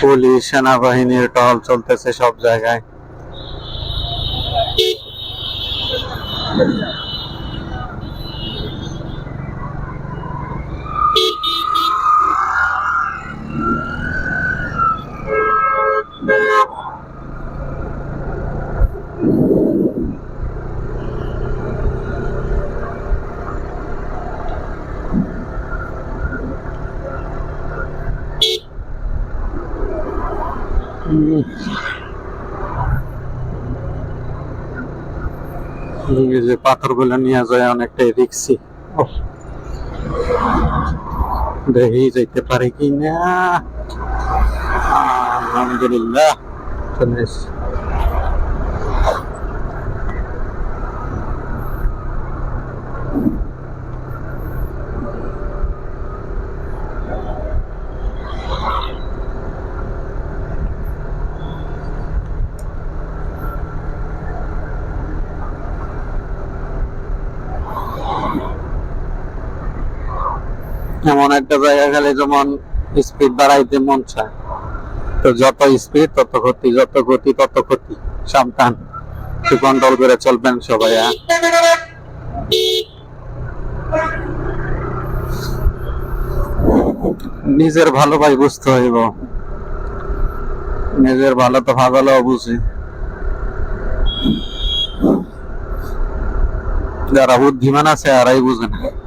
Police সেনাবাহিনীর টহল চলতেছে সব জায়গায় হুম। এই যে পাথরগুলো নিয়ে যায় অনেকটাই রিক্সি। দেখি যাইতে পারে কি না আলহামদুলিল্লাহ এমন একটা জায়গা গেলে যেমন স্পিড বাড়াইতে মন চায়। তো যত স্পিড তত ক্ষতি, যত গতি, তত ক্ষতি। সাবধান। কন্ট্রোল করে চলবেন সবাই হ্যাঁ? নিজের ভালো ভাই বুঝতে হইব। নিজের ভালো তো ভালো বুঝি। যারা বুদ্ধিমান আছে, আরাই বুঝে না।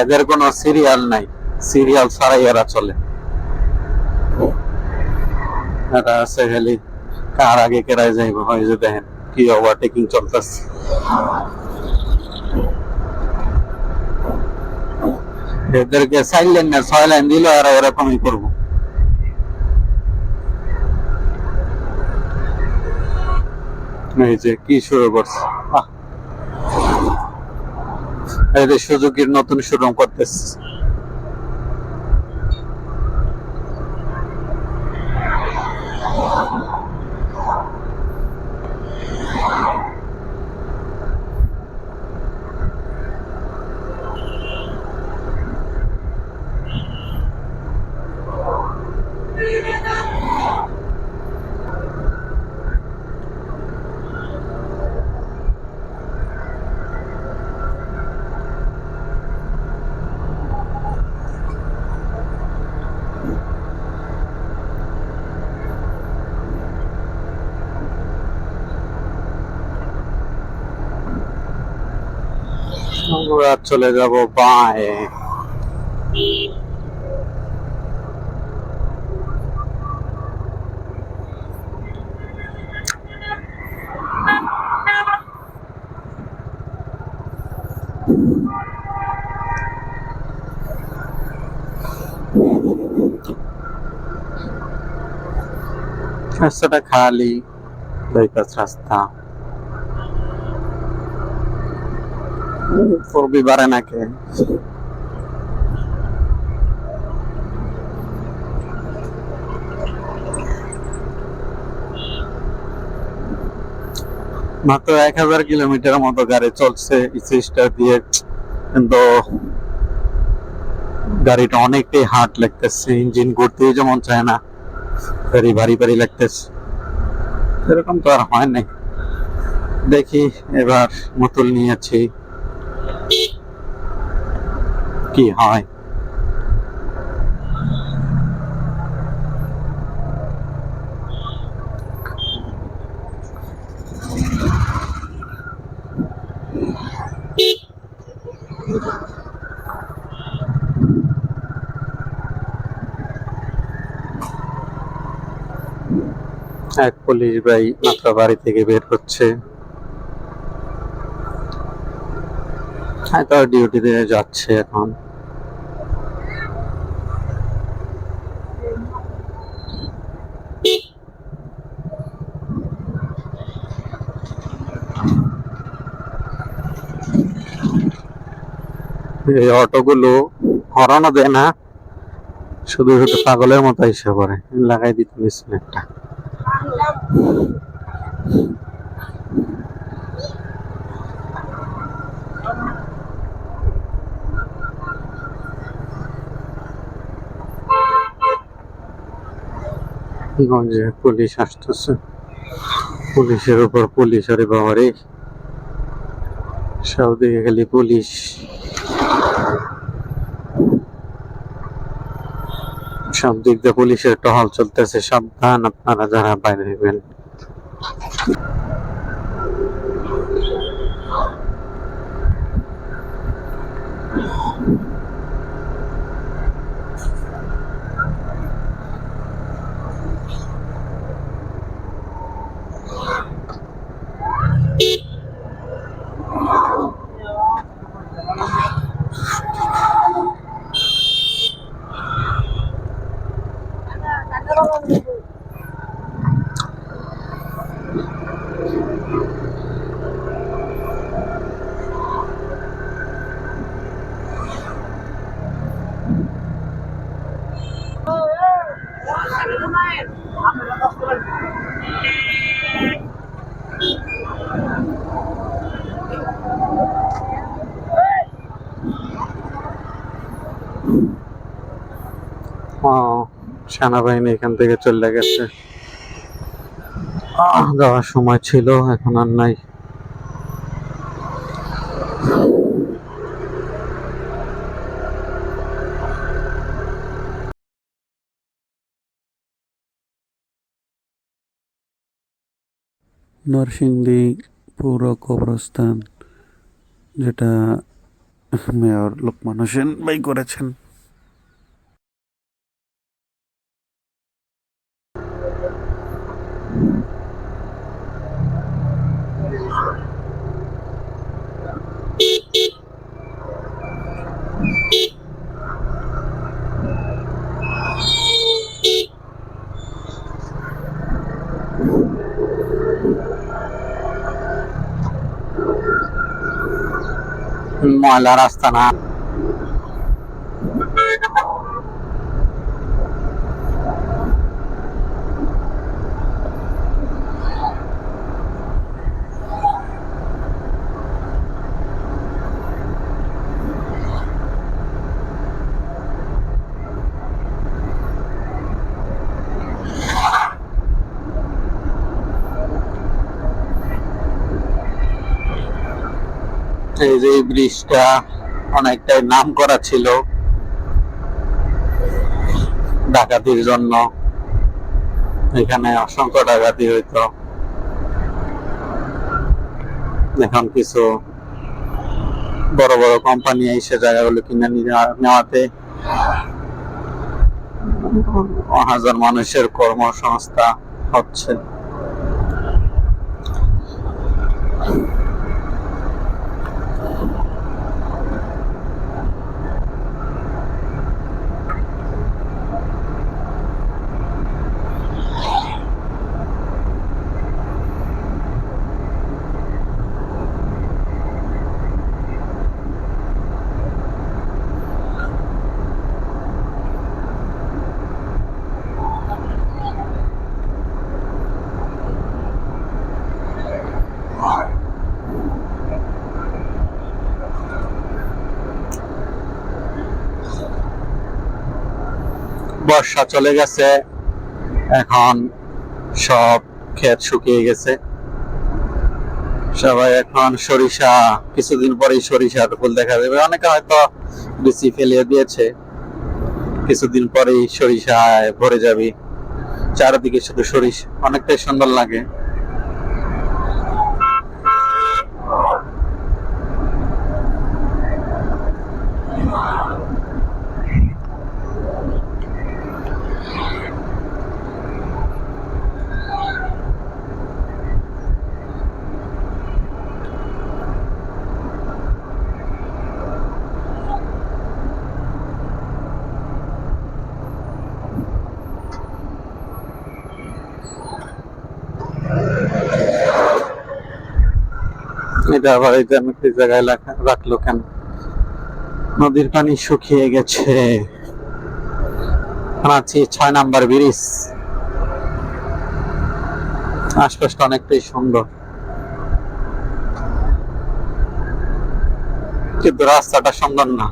এদের কোনো সিরিয়াল নাই। সিরিয়াল ছাড়াই এরা চলে। এরা আছে খালি কার আগে যাইব হয় যে দেখেন কি ওভারটেকিং চলতেছে। এদেরকে সাইড লাইন না ছয় লাইন দিল আর ওরকমই করব। এই যে কি শুরু করছে? সুজুকির নতুন শোরুম করতেছে। আমরা চলে যাব বাঁয়ে রাস্তাটা খালি দুই পাশ রাস্তা রবিবারে নাকি? মাত্র এক হাজার কিলোমিটার মতো গাড়ি চলছে দিয়ে। কিন্তু গাড়িটা অনেকটাই হার্ড লাগতেছে ইঞ্জিন ঘুরতেই যেমন চায় না গাড়ি ভারী ভারী লাগতেছে। এরকম তো আর হয় নাই। দেখি, এবার মতুল নিয়েছি কি? হয় এক পুলিশ ভাই মাত্র বাড়ি থেকে বের হচ্ছে। হয়তো ডিউটিতে যাচ্ছে এখন। এই অটোগুলো হরানো দেয় না, শুধু শুধু পাগলের মতো এসে পড়ে। লাগাই দিতে নিচ্ছেন একটা গঞ্জে পুলিশ আসতেছে। পুলিশের উপর পুলিশ, আরে বাবারে সব দিকে খালি পুলিশ। সব দিক দিয়ে পুলিশের টহল চলতেছে। সাবধান আপনারা যারা বাইরে হইবেন। সেনাবাহিনী এখান থেকে চলে গেছে। যাওয়ার সময় ছিল, এখন আর নাই। নরসিংদী পৌর কবরস্থান, যেটা মেয়র লোকমান হোসেন বাই করেছেন। ময়লা রাস্তা না এই যে এই ব্রিজটা অনেকটাই নাম করা ছিল ডাকাতির জন্য এখানে অসংখ্য ডাকাতি হইতো এখন কিছু বড় বড় কোম্পানি এসে জায়গাগুলো কিনে নেওয়াতে হাজার মানুষের কর্মসংস্থা হচ্ছে বর্ষা চলে গেছে। এখন সব ক্ষেত শুকিয়ে গেছে। সবাই এখন সরিষা, কিছুদিন পরেই সরিষার ফুল দেখা যাবে। অনেকে হয়তো বেশি ফেলিয়ে দিয়েছে। কিছুদিন পরেই সরিষায় ভরে যাবে। চারিদিকে শুধু সরিষা, অনেকটাই সুন্দর লাগে। আবার এই জায়গায় রাখল কেন? নদীর পানি শুকিয়ে গেছে। ছয় নাম্বার ব্রিজ। আশপাশটা অনেকটাই সুন্দর। কিন্তু রাস্তাটা সুন্দর না।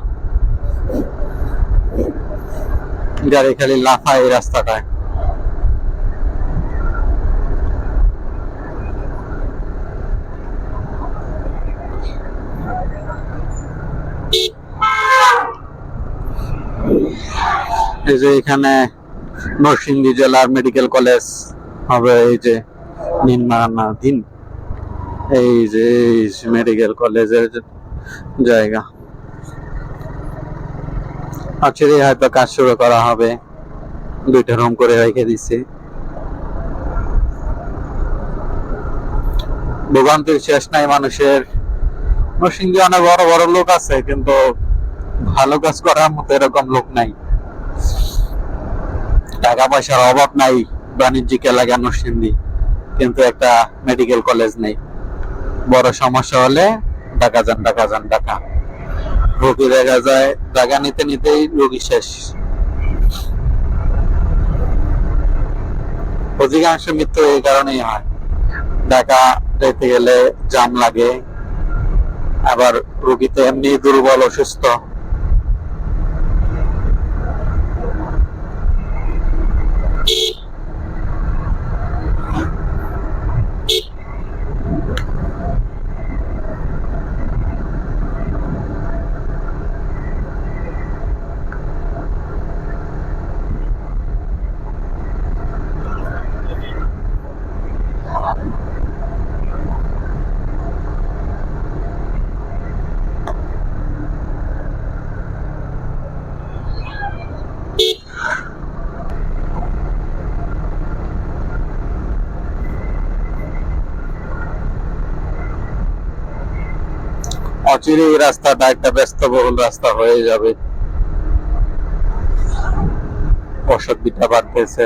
গাড়ি খালি লাফায় এই রাস্তাটায়। এই যে এখানে নরসিংদী জেলার মেডিকেল কলেজ হবে, এই যে নির্মাণাধীন এই যে মেডিকেল কলেজের জায়গা। আচ্ছা হয়তো কাজ শুরু করা হবে। দুইটা রুম করে রেখে দিছে। ভোগান্তির শেষ নাই মানুষের। নরসিংদী অনেক বড় বড় লোক আছে, কিন্তু ভালো কাজ করার মতো এরকম লোক নাই। টাকা পয়সার অভাব নাই, বাণিজ্যিক এলাকা নরসিংদী, কিন্তু একটা মেডিকেল কলেজ নেই। বড় সমস্যা হলে টাকা যান টাকা যান টাকা রোগী দেখা যায় টাকা নিতে নিতেই রোগী শেষ। অধিকাংশ মৃত্যু এই কারণেই হয়। ঢাকা যেতে গেলে জাম লাগে, আবার রোগী তো এমনি দুর্বল, অসুস্থ। এই রাস্তাটা একটা ব্যস্তবহুল রাস্তা হয়ে যাবে। অসুবিধা বাড়তেছে।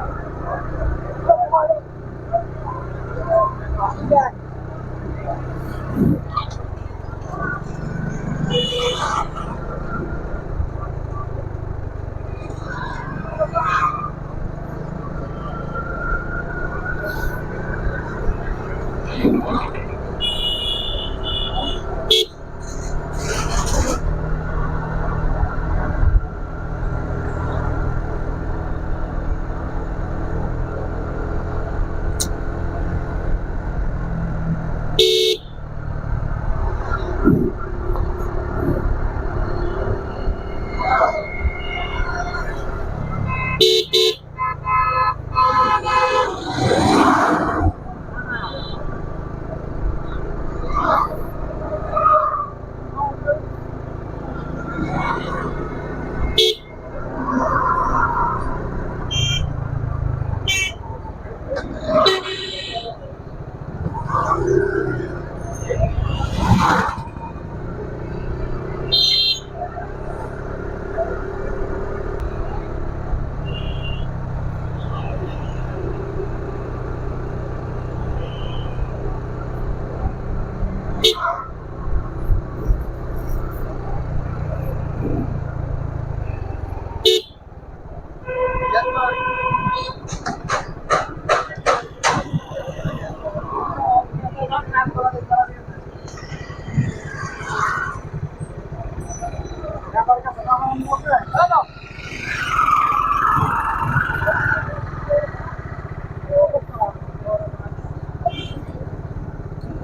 Ah!